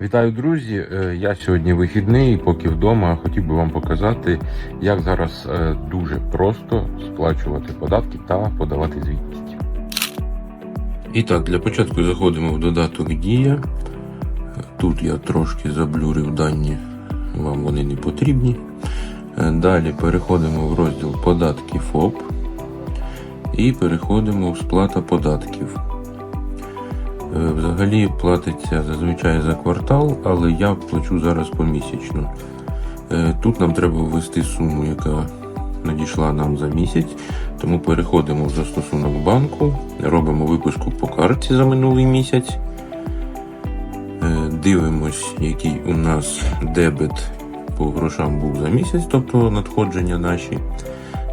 Вітаю, друзі! Е, Я сьогодні вихідний, і поки вдома хотів би вам показати, як зараз е, дуже просто сплачувати податки та подавати звітність. І так, для початку заходимо в додаток Дія. Тут я трошки заблюрив дані, вам вони не потрібні. Е, Далі переходимо в розділ Податки ФОП і переходимо в сплата податків. Е, Взагалі платиться зазвичай за квартал, але я плачу зараз помісячно. Е, Тут нам треба ввести суму, яка надійшла нам за місяць, тому переходимо в застосунок банку, робимо виписку по карті за минулий місяць. Е, Дивимось, який у нас дебет по грошам був за місяць, тобто надходження наші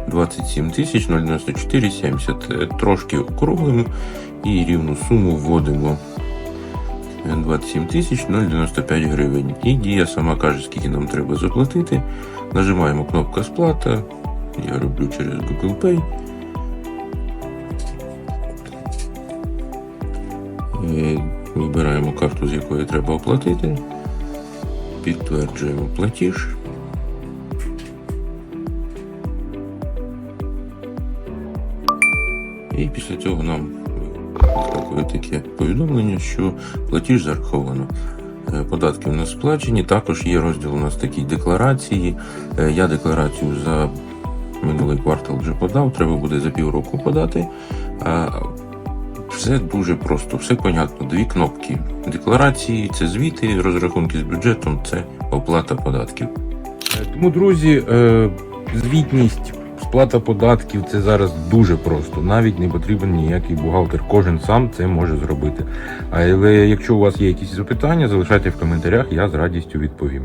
27 тисяч 094 70. Е, Трошки округлимо і рівну суму вводимо 27 тисяч 095 гривень. І дія сама каже, скільки нам треба заплатити. Нажимаємо кнопка сплата. Я роблю через Google Pay. Е, Вибираємо карту, з якої треба оплатити. Підтверджуємо платіж. І після цього нам вискакує таке повідомлення, що платіж зараховано. Е, Податки у нас сплачені. Також є розділ у нас такі декларації. Е, Я декларацію за минулий квартал вже подав, треба буде за півроку подати. Все дуже просто, все понятно. Дві кнопки. Декларації це звіти, розрахунки з бюджетом, це оплата податків. Тому, друзі, е, звітність, сплата податків це зараз дуже просто. Навіть не потрібен ніякий бухгалтер. Кожен сам це може зробити. Але якщо у вас є якісь запитання, залишайте в коментарях, я з радістю відповім.